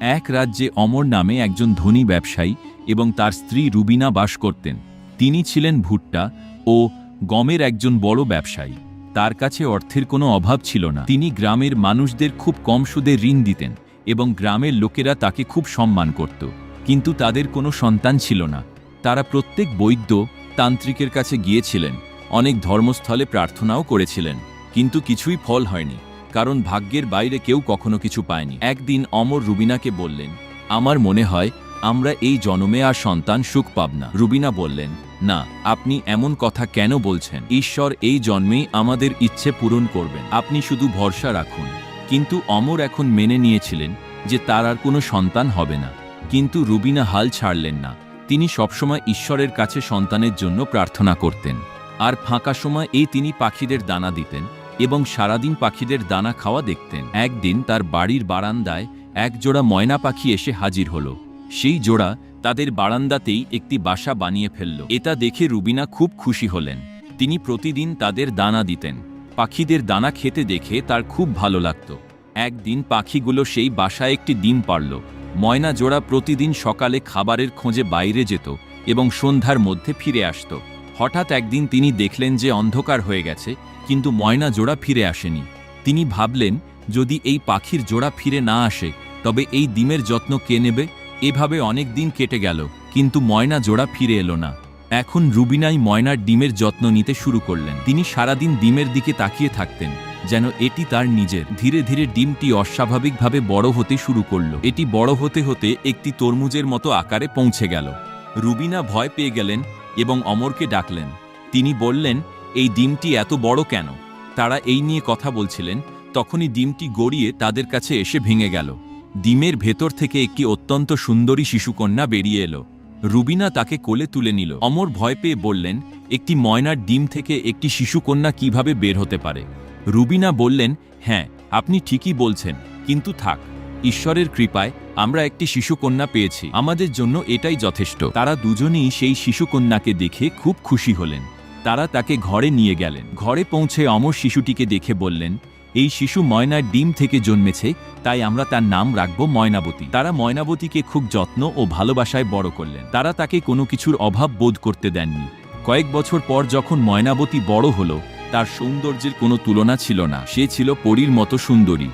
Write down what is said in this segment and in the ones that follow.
এক রাজ্যে অমর নামে একজন ধনী ব্যবসায়ী এবং তার স্ত্রী রুবিনা বাস করতেন। তিনি ছিলেন ভুট্টা ও গমের একজন বড় ব্যবসায়ী। তার কাছে অর্থের কোনো অভাব ছিল না। তিনি গ্রামের মানুষদের খুব কম সুদে ঋণ দিতেন এবং গ্রামের লোকেরা তাকে খুব সম্মান করত। কিন্তু তাদের কোনো সন্তান ছিল না। তারা প্রত্যেক বৈদ্য তান্ত্রিকের কাছে গিয়েছিলেন। অনেক ধর্মস্থলে প্রার্থনাও করেছিলেন। কিন্তু কিছুই ফল হয়নি। কারণ ভাগ্যের বাইরে কেউ কখনো কিছু পায়নি। একদিন অমর রুবিনাকে বললেন, আমার মনে হয় আমরা এই জন্মে আর সন্তান সুখ পাব না। রুবিনা বললেন, না, আপনি এমন কথা কেন বলছেন? ঈশ্বর এই জন্মেই আমাদের ইচ্ছে পূরণ করবেন। আপনি শুধু ভরসা রাখুন। কিন্তু অমর এখন মেনে নিয়েছিলেন যে তার আর কোনো সন্তান হবে না। কিন্তু রুবিনা হাল ছাড়লেন না। তিনি সবসময় ঈশ্বরের কাছে সন্তানের জন্য প্রার্থনা করতেন। আর ফাঁকা সময় এই তিনি পাখিদের দানা দিতেন। এবং সারাদিন পাখিদের দানা খাওয়া দেখতেন। একদিন তার বাড়ির বারান্দায় এক জোড়া ময়না পাখি এসে হাজির হলো। সেই জোড়া তাদের বারান্দাতেই একটি বাসা বানিয়ে ফেলল। এটা দেখে রুবিনা খুব খুশি হলেন। তিনি প্রতিদিন তাদের দানা দিতেন। পাখিদের দানা খেতে দেখে তার খুব ভালো লাগত। একদিন পাখিগুলো সেই বাসায় একটি ডিম পারল ময়না জোড়া প্রতিদিন সকালে খাবারের খোঁজে বাইরে যেত এবং সন্ধ্যার মধ্যে ফিরে আসত। হঠাৎ একদিন তিনি দেখলেন যে অন্ধকার হয়ে গেছে, কিন্তু ময়না জোড়া ফিরে আসেনি। তিনি ভাবলেন, যদি এই পাখির জোড়া ফিরে না আসে, তবে এই ডিমের যত্ন কে নেবে? এভাবে অনেক দিন কেটে গেল, কিন্তু ময়না জোড়া ফিরে এলো না। এখন রুবিনাই ময়নার ডিমের যত্ন নিতে শুরু করলেন। তিনি সারাদিন ডিমের দিকে তাকিয়ে থাকতেন, যেন এটি তার নিজের। ধীরে ধীরে ডিমটি অস্বাভাবিকভাবে বড় হতে শুরু করল। এটি বড় হতে হতে একটি তরমুজের মতো আকারে পৌঁছে গেল। রুবিনা ভয় পেয়ে গেলেন এবং অমরকে ডাকলেন। তিনি বললেন, এই ডিমটি এত বড় কেন? তারা এই নিয়ে কথা বলছিলেন। তখনই ডিমটি গড়িয়ে তাদের কাছে এসে ভেঙে গেল। ডিমের ভেতর থেকে একটি অত্যন্ত সুন্দরী শিশুকন্যা বেরিয়ে এলো। রুবিনা তাকে কোলে তুলে নিল। অমর ভয় পেয়ে বললেন, একটি ময়নার ডিম থেকে একটি শিশুকন্যা কীভাবে বের হতে পারে? রুবিনা বললেন হ্যাঁ আপনি ঠিকই বলছেন, কিন্তু থাক। ঈশ্বরের কৃপায় আমরা একটি শিশুকন্যা পেয়েছি। আমাদের জন্য এটাই যথেষ্ট। তারা দুজনেই সেই শিশুকন্যাকে দেখে খুব খুশি হলেন। তারা তাকে ঘরে নিয়ে গেলেন। ঘরে পৌঁছে অমর শিশুটিকে দেখে বললেন, এই শিশু ময়নার ডিম থেকে জন্মেছে, তাই আমরা তার নাম রাখব ময়নাবতী। তারা ময়নাবতীকে খুব যত্ন ও ভালোবাসায় বড় করলেন। তারা তাকে কোনো কিছুর অভাব বোধ করতে দেননি। কয়েক বছর পর যখন ময়নাবতী বড় হলো, তার সৌন্দর্যের কোনো তুলনা ছিল না। সে ছিল পরীর মতো সুন্দরী।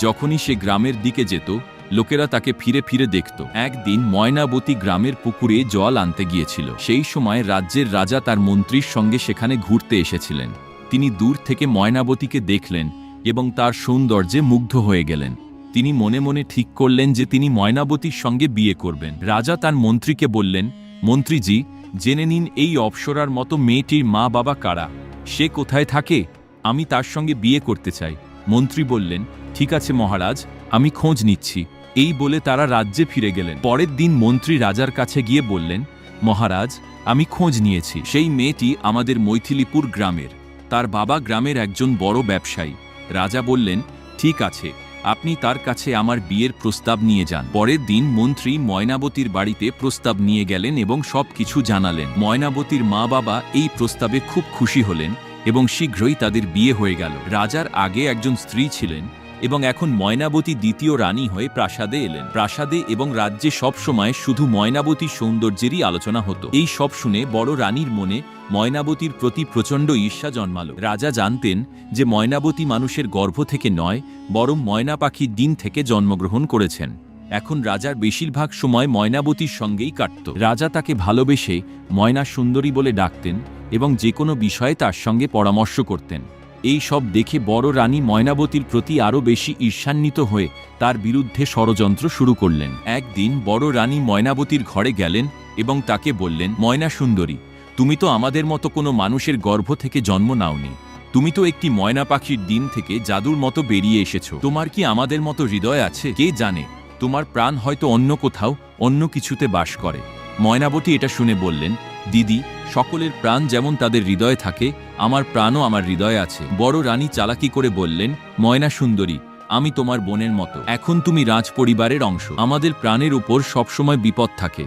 যখনই সে গ্রামের দিকে যেত, লোকেরা তাকে ফিরে ফিরে দেখত। একদিন ময়নাবতী গ্রামের পুকুরে জল আনতে গিয়েছিল। সেই সময় রাজ্যের রাজা তার মন্ত্রীর সঙ্গে সেখানে ঘুরতে এসেছিলেন। তিনি দূর থেকে ময়নাবতীকে দেখলেন এবং তার সৌন্দর্যে মুগ্ধ হয়ে গেলেন। তিনি মনে মনে ঠিক করলেন যে তিনি ময়নাবতীর সঙ্গে বিয়ে করবেন। রাজা তার মন্ত্রীকে বললেন, মন্ত্রীজি, জেনে নিন এই অপসরার মতো মেয়েটির মা বাবা কারা? সে কোথায় থাকে? আমি তার সঙ্গে বিয়ে করতে চাই। মন্ত্রী বললেন ঠিক আছে মহারাজ, আমি খোঁজ নিচ্ছি। এই বলে তারা রাজ্যে ফিরে গেলেন। পরের দিন মন্ত্রী রাজার কাছে গিয়ে বললেন, মহারাজ, আমি খোঁজ নিয়েছি। সেই মেয়েটি আমাদের মৈথিলিপুর গ্রামের। তার বাবা গ্রামের একজন বড় ব্যবসায়ী। রাজা বললেন, ঠিক আছে, আপনি তার কাছে আমার বিয়ের প্রস্তাব নিয়ে যান। পরের দিন মন্ত্রী ময়নাবতীর বাড়িতে প্রস্তাব নিয়ে গেলেন এবং সব কিছু জানালেন। ময়নাবতীর মা বাবা এই প্রস্তাবে খুব খুশি হলেন এবং শীঘ্রই তাদের বিয়ে হয়ে গেল। রাজার আগে একজন স্ত্রী ছিলেন এবং এখন ময়নাবতী দ্বিতীয় রানী হয়ে প্রাসাদে এলেন। প্রাসাদে এবং রাজ্যে সবসময় শুধু ময়নাবতীর সৌন্দর্যেরই আলোচনা হতো। এই সব শুনে বড় রানীর মনে ময়নাবতীর প্রতি প্রচণ্ড ঈর্ষা জন্মালো। রাজা জানতেন যে ময়নাবতী মানুষের গর্ভ থেকে নয়, বরং ময়না পাখির দিন থেকে জন্মগ্রহণ করেছেন। এখন রাজার বেশিরভাগ সময় ময়নাবতীর সঙ্গেই কাটত। রাজা তাকে ভালোবেসে ময়না সুন্দরী বলে ডাকতেন এবং যে কোনো বিষয়ে তার সঙ্গে পরামর্শ করতেন। এই সব দেখে বড় রানী ময়নাবতীর প্রতি আরও বেশি ঈর্ষান্বিত হয়ে তার বিরুদ্ধে ষড়যন্ত্র শুরু করলেন। একদিন বড় রানী ময়নাবতীর ঘরে গেলেন এবং তাকে বললেন, ময়না সুন্দরী, তুমি তো আমাদের মতো কোনো মানুষের গর্ভ থেকে জন্ম নাওনি। তুমি তো একটি ময়না পাখির দিন থেকে জাদুর মতো বেরিয়ে এসেছ। তোমার কি আমাদের মতো হৃদয় আছে? কে জানে? তোমার প্রাণ হয়তো অন্য কোথাও অন্য কিছুতে বাস করে। ময়নাবতী এটা শুনে বললেন দিদি, সকলের প্রাণ যেমন তাদের হৃদয়ে থাকে, আমার প্রাণও আমার হৃদয়ে আছে। বড় রানী চালাকি করে বললেন, ময়না সুন্দরী, আমি তোমার বোনের মতো। এখন তুমি রাজ পরিবারের অংশ। আমাদের প্রাণের উপর সবসময় বিপদ থাকে।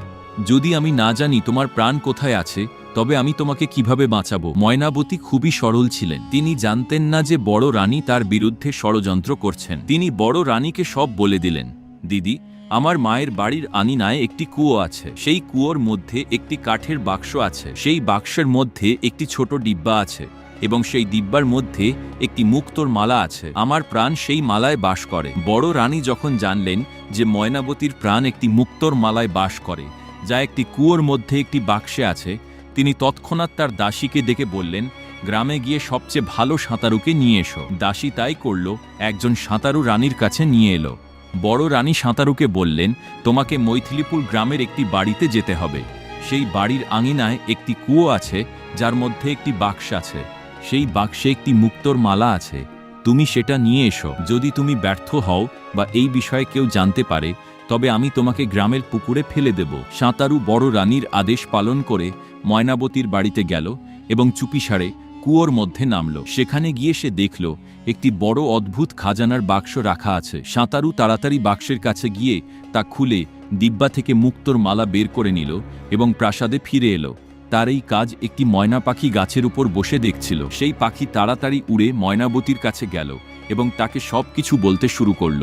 যদি আমি না জানি তোমার প্রাণ কোথায় আছে, তবে আমি তোমাকে কীভাবে বাঁচাবো? ময়নাবতী খুবই সরল ছিলেন। তিনি জানতেন না যে বড় রানী তার বিরুদ্ধে ষড়যন্ত্র করছেন। তিনি বড় রানীকে সব বলে দিলেন, দিদি আমার মায়ের বাড়ির আনিনায় একটি কুয়ো আছে। সেই কুয়োর মধ্যে একটি কাঠের বাক্স আছে। সেই বাক্সের মধ্যে একটি ছোট ডিব্বা আছে এবং সেই ডিব্বার মধ্যে একটি মুক্তোর মালা আছে। আমার প্রাণ সেই মালায় বাস করে। বড় রানী যখন জানলেন যে ময়নাবতীর প্রাণ একটি মুক্তোর মালায় বাস করে, যা একটি কুয়োর মধ্যে একটি বাক্সে আছে, তিনি তৎক্ষণাৎ তার দাসীকে ডেকে বললেন, গ্রামে গিয়ে সবচেয়ে ভালো সাঁতারুকে নিয়ে এসো। দাসী তাই করল, একজন সাঁতারু রানীর কাছে নিয়ে এলো। বড় রানী সাঁতারুকে বললেন, তোমাকে মৈথিলিপুর গ্রামের একটি বাড়িতে যেতে হবে। সেই বাড়ির আঙিনায় একটি কুয়ো আছে, যার মধ্যে একটি বাক্স আছে। সেই বাক্সে একটি মুক্তোর মালা আছে। তুমি সেটা নিয়ে এসো। যদি তুমি ব্যর্থ হও বা এই বিষয়ে কেউ জানতে পারে, তবে আমি তোমাকে গ্রামের পুকুরে ফেলে দেব। সাঁতারু বড় রানীর আদেশ পালন করে ময়নাবতীর বাড়িতে গেল এবং চুপিসারে কুয়োর মধ্যে নামল। সেখানে গিয়ে সে দেখল, একটি বড় অদ্ভুত খাজানার বাক্স রাখা আছে। সাঁতারু তাড়াতাড়ি বাক্সের কাছে গিয়ে তা খুলে দিব্যা থেকে মুক্তোর মালা বের করে নিল এবং প্রাসাদে ফিরে এলো। তার এই কাজ একটি ময়না পাখি গাছের উপর বসে দেখছিল। সেই পাখি তাড়াতাড়ি উড়ে ময়নাবতীর কাছে গেল এবং তাকে সব কিছু বলতে শুরু করল।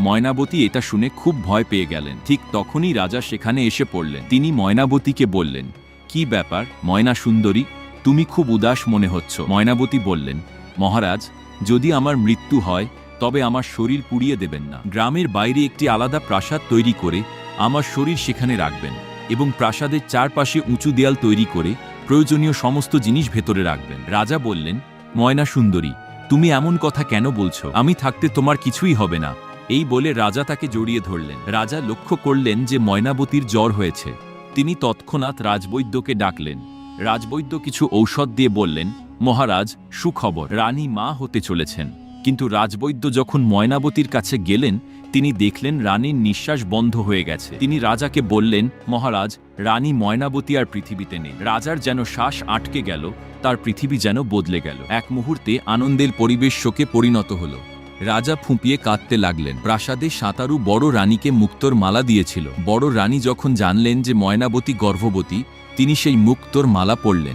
ময়নাবতী এটা শুনে খুব ভয় পেয়ে গেলেন। ঠিক তখনই রাজা সেখানে এসে পড়লেন। তিনি ময়নাবতীকে বললেন, কি ব্যাপার? ময়না সুন্দরী? তুমি খুব উদাস মনে হচ্ছ, ময়নাবতী বললেন। মহারাজ, যদি আমার মৃত্যু হয়, তবে আমার শরীর পুড়িয়ে দেবেন না। গ্রামের বাইরে একটি আলাদা প্রাসাদ তৈরি করে আমার শরীর সেখানে রাখবেন এবং প্রাসাদের চারপাশে উঁচু দেয়াল তৈরি করে প্রয়োজনীয় সমস্ত জিনিস ভেতরে রাখবেন। রাজা বললেন, ময়না সুন্দরী, তুমি এমন কথা কেন বলছো? আমি থাকতে তোমার কিছুই হবে না। এই বলে রাজা তাকে জড়িয়ে ধরলেন। রাজা লক্ষ্য করলেন যে ময়নাবতীর জ্বর হয়েছে। তিনি তৎক্ষণাৎ রাজবৈদ্যকে ডাকলেন রাজবৈদ্য কিছু ঔষধ দিয়ে বললেন, মহারাজ, সুখবর, রানী মা হতে চলেছেন। কিন্তু রাজবৈদ্য যখন ময়নাবতীর কাছে গেলেন, তিনি দেখলেন রানীর নিঃশ্বাস বন্ধ হয়ে গেছে। তিনি রাজাকে বললেন, মহারাজ, রানী ময়নাবতী আর পৃথিবীতে নেই। রাজার যেন শ্বাস আটকে গেল, তার পৃথিবী যেন বদলে গেল। এক মুহূর্তে আনন্দের পরিবেশ শোকে পরিণত হলো। রাজা ফুঁপিয়ে কাঁদতে লাগলেন। প্রাসাদে সাঁতারু বড় রানীকে মুক্তোর মালা দিয়েছিল। বড় রানী যখন জানলেন যে ময়নাবতী গর্ভবতী, তিনি সেই মুক্তোর মালা পরলেন।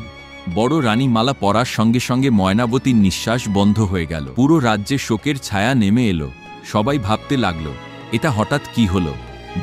বড় রানী মালা পরার সঙ্গে সঙ্গে ময়নাবতীর নিঃশ্বাস বন্ধ হয়ে গেল। পুরো রাজ্যে শোকের ছায়া নেমে এলো। সবাই ভাবতে লাগল, এটা হঠাৎ কি হলো?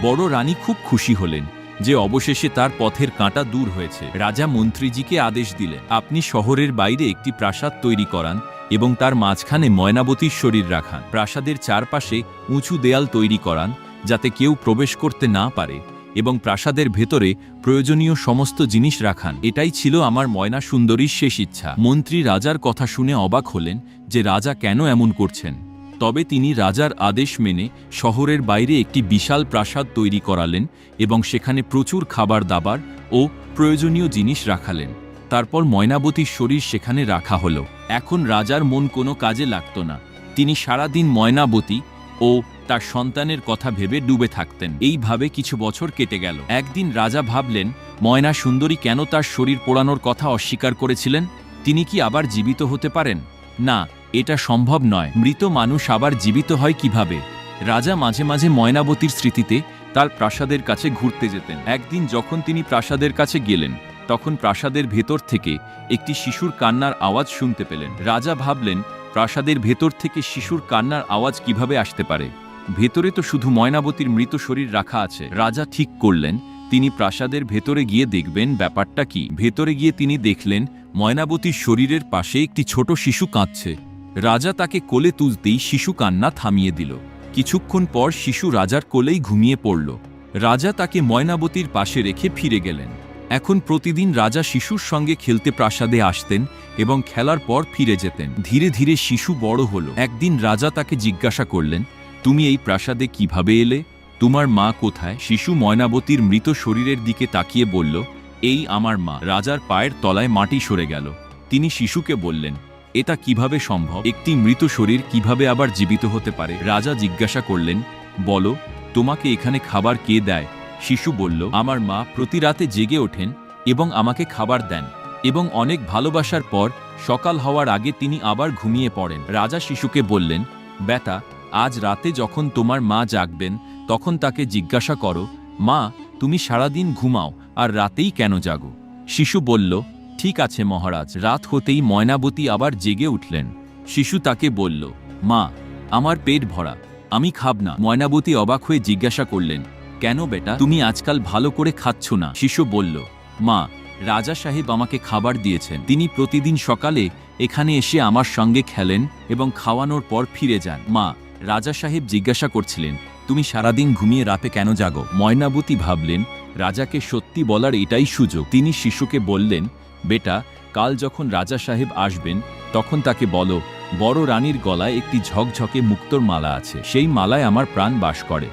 বড় রানী খুব খুশি হলেন যে অবশেষে তার পথের কাঁটা দূর হয়েছে। রাজা মন্ত্রীজিকে আদেশ দিলেন, আপনি শহরের বাইরে একটি প্রাসাদ তৈরি করান এবং তার মাঝখানে ময়নাবতীর শরীর রাখান। প্রাসাদের চারপাশে উঁচু দেয়াল তৈরি করান যাতে কেউ প্রবেশ করতে না পারে এবং প্রাসাদের ভেতরে প্রয়োজনীয় সমস্ত জিনিস রাখান। এটাই ছিল আমার ময়না সুন্দরীর শেষ ইচ্ছা। মন্ত্রী রাজার কথা শুনে অবাক হলেন যে রাজা কেন এমন করছেন। তবে তিনি রাজার আদেশ মেনে শহরের বাইরে একটি বিশাল প্রাসাদ তৈরি করালেন এবং সেখানে প্রচুর খাবার দাবার ও প্রয়োজনীয় জিনিস রাখালেন। তারপর ময়নাবতীর শরীর সেখানে রাখা হলো। এখন রাজার মন কোনো কাজে লাগতো না। তিনি সারাদিন ময়নাবতী ও তার সন্তানের কথা ভেবে ডুবে থাকতেন। এইভাবে কিছু বছর কেটে গেল। একদিন রাজা ভাবলেন, ময়না সুন্দরী কেন তার শরীর পোড়ানোর কথা অস্বীকার করেছিলেন? তিনি কি আবার জীবিত হতে পারেন? না, এটা সম্ভব নয়। মৃত মানুষ আবার জীবিত হয় কীভাবে? রাজা মাঝে মাঝে ময়নাবতীর স্মৃতিতে তার প্রাসাদের কাছে ঘুরতে যেতেন। একদিন যখন তিনি প্রাসাদের কাছে গেলেন তখন প্রাসাদের ভেতর থেকে একটি শিশুর কান্নার আওয়াজ শুনতে পেলেন। রাজা ভাবলেন, প্রাসাদের ভেতর থেকে শিশুর কান্নার আওয়াজ কীভাবে আসতে পারে? ভেতরে তো শুধু ময়নাবতীর মৃত শরীর রাখা আছে। রাজা ঠিক করলেন, তিনি প্রাসাদের ভেতরে গিয়ে দেখবেন ব্যাপারটা কি। ভেতরে গিয়ে তিনি দেখলেন, ময়নাবতীর শরীরের পাশে একটি ছোট শিশু কাঁদছে। রাজা তাকে কোলে তুলতেই শিশু কান্না থামিয়ে দিল। কিছুক্ষণ পর শিশু রাজার কোলেই ঘুমিয়ে পড়ল। রাজা তাকে ময়নাবতীর পাশে রেখে ফিরে গেলেন। এখন প্রতিদিন রাজা শিশুর সঙ্গে খেলতে প্রাসাদে আসতেন এবং খেলার পর ফিরে যেতেন। ধীরে ধীরে শিশু বড় হলো। একদিন রাজা তাকে জিজ্ঞাসা করলেন, তুমি এই প্রাসাদে কীভাবে এলে? তোমার মা কোথায়? শিশু ময়নাবতীর মৃত শরীরের দিকে তাকিয়ে বলল, এই আমার মা। রাজার পায়ের তলায় মাটি সরে গেল। তিনি শিশুকে বললেন, এটা কীভাবে সম্ভব? একটি মৃত শরীর কীভাবে আবার জীবিত হতে পারে? রাজা জিজ্ঞাসা করলেন, বলো, তোমাকে এখানে খাবার কে দেয়? শিশু বলল, আমার মা প্রতি রাতে জেগে ওঠেন এবং আমাকে খাবার দেন এবং অনেক ভালোবাসার পর সকাল হওয়ার আগে তিনি আবার ঘুমিয়ে পড়েন। রাজা শিশুকে বললেন বেটা আজ রাতে যখন তোমার মা জাগবেন, তখন তাকে জিজ্ঞাসা করো, মা, তুমি সারাদিন ঘুমাও আর রাতেই কেন জাগো শিশু বলল, ঠিক আছে মহারাজ, রাত হতেই ময়নাবতী আবার জেগে উঠলেন। শিশু তাকে বলল, মা, আমার পেট ভরা, আমি খাব না। ময়নাবতী অবাক হয়ে জিজ্ঞাসা করলেন কেন বেটা? তুমি আজকাল ভালো করে খাচ্ছ না। শিশু বলল, মা, রাজা সাহেব আমাকে খাবার দিয়েছেন। তিনি প্রতিদিন সকালে এখানে এসে আমার সঙ্গে খেলেন এবং খাওয়ানোর পর ফিরে যান। মা, রাজা সাহেব জিজ্ঞাসা করছিলেন, তুমি সারাদিন ঘুমিয়ে রাতে কেন জাগো? ময়নাবতী ভাবলেন, রাজাকে সত্যি বলার এটাই সুযোগ। তিনি শিশুকে বললেন, বেটা, কাল যখন রাজা সাহেব আসবেন, তখন তাকে বলো, বড় রানীর গলায় একটি ঝকঝকে মুক্তোর মালা আছে। সেই মালায় আমার প্রাণ বাস করে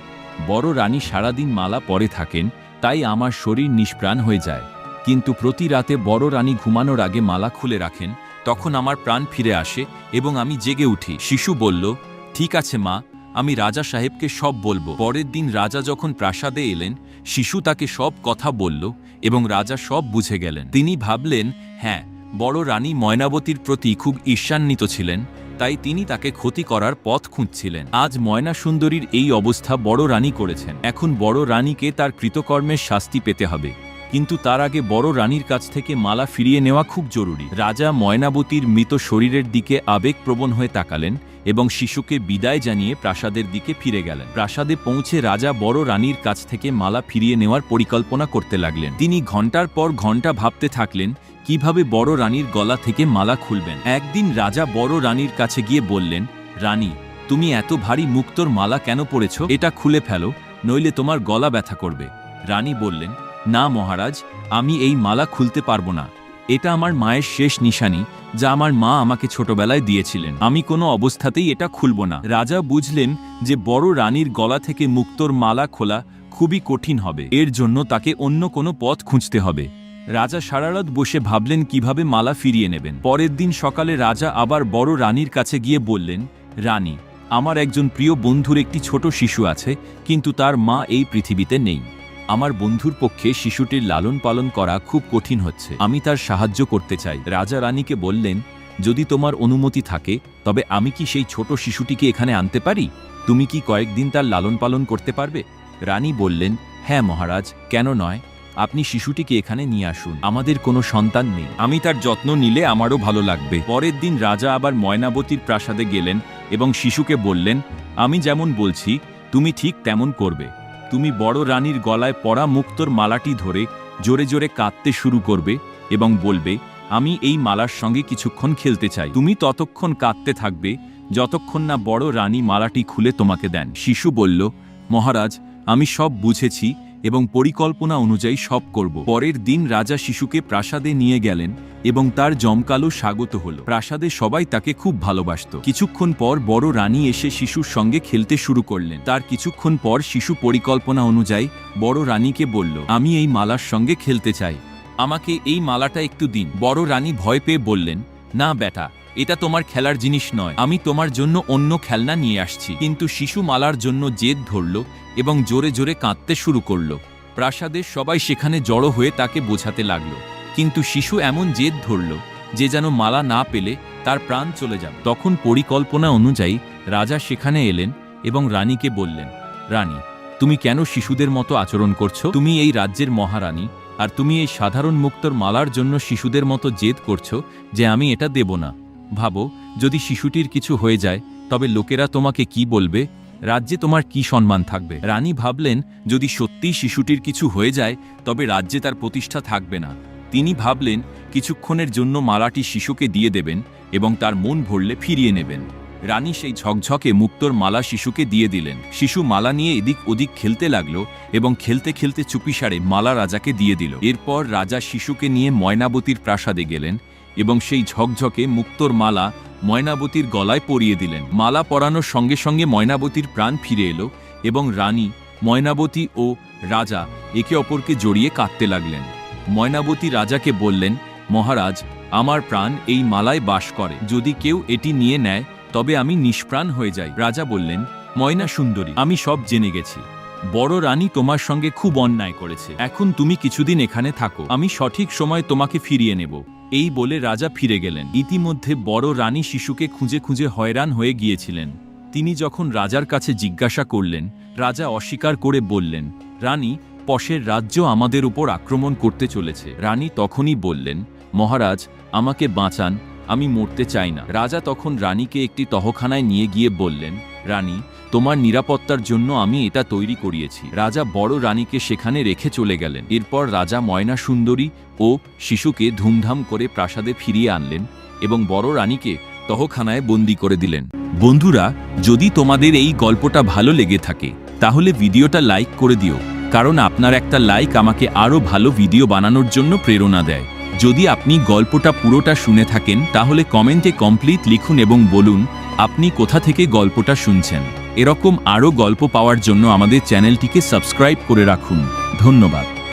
বড় রানী সারাদিন মালা পরে থাকেন, তাই আমার শরীর নিষ্প্রাণ হয়ে যায়। কিন্তু প্রতি রাতে বড় রানী ঘুমানোর আগে মালা খুলে রাখেন, তখন আমার প্রাণ ফিরে আসে এবং আমি জেগে উঠি। শিশু বলল, ঠিক আছে মা, আমি রাজা সাহেবকে সব বলব। পরের দিন রাজা যখন প্রাসাদে এলেন, শিশু তাকে সব কথা বলল এবং রাজা সব বুঝে গেলেন। তিনি ভাবলেন হ্যাঁ বড় রানী ময়নাবতীর প্রতি খুব ঈর্ষান্বিত ছিলেন তাই তিনি তাকে ক্ষতি করার পথ খুঁজছিলেন। আজ ময়না সুন্দরীর এই অবস্থা বড় রানী করেছেন। এখন বড় রানীকে তার কৃতকর্মের শাস্তি পেতে হবে। কিন্তু তার আগে বড় রানীর কাছ থেকে মালা ফিরিয়ে নেওয়া খুব জরুরি। রাজা ময়নাবতীর মৃত শরীরের দিকে আবেগপ্রবণ হয়ে তাকালেন এবং শিশুকে বিদায় জানিয়ে প্রাসাদের দিকে ফিরে গেলেন। প্রাসাদে পৌঁছে রাজা বড় রানীর কাছ থেকে মালা ফিরিয়ে নেওয়ার পরিকল্পনা করতে লাগলেন। তিনি ঘণ্টার পর ঘণ্টা ভাবতে থাকলেন, কীভাবে বড় রানীর গলা থেকে মালা খুলবেন? একদিন রাজা বড় রানীর কাছে গিয়ে বললেন, রানী, তুমি এত ভারী মুক্তোর মালা কেন পরেছ? এটা খুলে ফেলো, নইলে তোমার গলা ব্যথা করবে। রানী বললেন না মহারাজ, আমি এই মালা খুলতে পারব না। এটা আমার মায়ের শেষ নিশানি, যা আমার মা আমাকে ছোটবেলায় দিয়েছিলেন। আমি কোনো অবস্থাতেই এটা খুলব না। রাজা বুঝলেন যে বড় রানীর গলা থেকে মুক্তোর মালা খোলা খুবই কঠিন হবে। এর জন্য তাকে অন্য কোনো পথ খুঁজতে হবে। রাজা সারারাত বসে ভাবলেন কীভাবে মালা ফিরিয়ে নেবেন। পরের দিন সকালে রাজা আবার বড় রানীর কাছে গিয়ে বললেন, রানী, আমার একজন প্রিয় বন্ধুর একটি ছোট শিশু আছে, কিন্তু তার মা এই পৃথিবীতে নেই। আমার বন্ধুর পক্ষে শিশুটির লালন পালন করা খুব কঠিন হচ্ছে। আমি তার সাহায্য করতে চাই। রাজা রানীকে বললেন, যদি তোমার অনুমতি থাকে, তবে আমি কি সেই ছোট শিশুটিকে এখানে আনতে পারি? তুমি কি কয়েকদিন তার লালন পালন করতে পারবে? রানী বললেন হ্যাঁ মহারাজ, কেন নয়? আপনি শিশুটিকে এখানে নিয়ে আসুন। আমাদের কোনো সন্তান নেই। আমি তার যত্ন নিলে আমারও ভালো লাগবে। পরের দিন রাজা আবার ময়নাবতীর প্রাসাদে গেলেন এবং শিশুকে বললেন, আমি যেমন বলছি, তুমি ঠিক তেমন করবে। তুমি বড় রানীর গলায় পড়া মুক্তর মালাটি ধরে জোরে জোরে কাঁদতে শুরু করবে এবং বলবে, আমি এই মালার সঙ্গে কিছুক্ষণ খেলতে চাই। তুমি ততক্ষণ কাঁদতে থাকবে যতক্ষণ না বড় রানী মালাটি খুলে তোমাকে দেন। শিশু বলল, মহারাজ, আমি সব বুঝেছি এবং পরিকল্পনা অনুযায়ী সব করব। পরের দিন রাজা শিশুকে প্রাসাদে নিয়ে গেলেন এবং তার জমকালো স্বাগত হল। প্রাসাদে সবাই তাকে খুব ভালোবাসত। কিছুক্ষণ পর বড় রানী এসে শিশুর সঙ্গে খেলতে শুরু করলেন। তার কিছুক্ষণ পর শিশু পরিকল্পনা অনুযায়ী বড় রানীকে বলল, আমি এই মালার সঙ্গে খেলতে চাই। আমাকে এই মালাটা একটু দিন। বড় রানী ভয় পেয়ে বললেন, না, বেটা এটা তোমার খেলার জিনিস নয়। আমি তোমার জন্য অন্য খেলনা নিয়ে আসছি। কিন্তু শিশু মালার জন্য জেদ ধরল এবং জোরে জোরে কাঁদতে শুরু করল। প্রাসাদের সবাই সেখানে জড়ো হয়ে তাকে বোঝাতে লাগল। কিন্তু শিশু এমন জেদ ধরল যে যেন মালা না পেলে তার প্রাণ চলে যাবে। তখন পরিকল্পনা অনুযায়ী রাজা সেখানে এলেন এবং রানীকে বললেন, রানী, তুমি কেন শিশুদের মতো আচরণ করছ? তুমি এই রাজ্যের মহারানী, আর তুমি এই সাধারণ মুক্তর মালার জন্য শিশুদের মতো জেদ করছ যে আমি এটা দেব না। ভাবো, যদি শিশুটির কিছু হয়ে যায়, তবে লোকেরা তোমাকে কি বলবে? রাজ্যে তোমার কি সম্মান থাকবে? রানী ভাবলেন, যদি সত্যিই শিশুটির কিছু হয়ে যায়, তবে রাজ্যে তার প্রতিষ্ঠা থাকবে না। তিনি ভাবলেন, কিছুক্ষণের জন্য মালাটি শিশুকে দিয়ে দেবেন এবং তার মন ভরলে ফিরিয়ে নেবেন। রানী সেই ঝকঝকে মুক্তোর মালা শিশুকে দিয়ে দিলেন। শিশু মালা নিয়ে এদিক ওদিক খেলতে লাগল এবং খেলতে খেলতে চুপিসারে মালা রাজাকে দিয়ে দিল। এরপর রাজা শিশুকে নিয়ে ময়নাবতীর প্রাসাদে গেলেন এবং সেই ঝকঝকে মুক্তোর মালা ময়নাবতীর গলায় পরিয়ে দিলেন। মালা পরানোর সঙ্গে সঙ্গে ময়নাবতীর প্রাণ ফিরে এলো এবং রানী, ময়নাবতী ও রাজা একে অপরকে জড়িয়ে কাঁদতে লাগলেন। ময়নাবতী রাজাকে বললেন, মহারাজ, আমার প্রাণ এই মালায় বাস করে। যদি কেউ এটি নিয়ে নেয়, তবে আমি নিষ্প্রাণ হয়ে যাই। রাজা বললেন, ময়না সুন্দরী, আমি সব জেনে গেছি। বড় রানী তোমার সঙ্গে খুব অন্যায় করেছে। এখন তুমি কিছুদিন এখানে থাকো। আমি সঠিক সময় তোমাকে ফিরিয়ে নেব। এই বলে রাজা ফিরে গেলেন। ইতিমধ্যে বড় রানী শিশুকে খুঁজে খুঁজে হয়রান হয়ে গিয়েছিলেন। তিনি যখন রাজার কাছে জিজ্ঞাসা করলেন, রাজা অস্বীকার করে বললেন, রানী, পশের রাজ্য আমাদের উপর আক্রমণ করতে চলেছে। রানী তখনই বললেন, মহারাজ, আমাকে বাঁচান, আমি মরতে চাই না। রাজা তখন রানীকে একটি তহখানায় নিয়ে গিয়ে বললেন রানী, তোমার নিরাপত্তার জন্য আমি এটা তৈরি করিয়েছি। রাজা বড় রানীকে সেখানে রেখে চলে গেলেন। এরপর রাজা ময়না সুন্দরী ও শিশুকে ধুমধাম করে প্রাসাদে ফিরিয়ে আনলেন এবং বড় রানীকে তহখানায় বন্দি করে দিলেন। বন্ধুরা, যদি তোমাদের এই গল্পটা ভালো লেগে থাকে, তাহলে ভিডিওটা লাইক করে দিও, কারণ আপনার একটা লাইক আমাকে আরও ভালো ভিডিও বানানোর জন্য প্রেরণা দেয়। যদি আপনি গল্পটা পুরোটা শুনে থাকেন, তাহলে কমেন্টে কমপ্লিট লিখুন এবং বলুন, আপনি কোথা থেকে গল্পটা শুনছেন। এরকম আরও গল্প পাওয়ার জন্য আমাদের চ্যানেলটিকে সাবস্ক্রাইব করে রাখুন। ধন্যবাদ।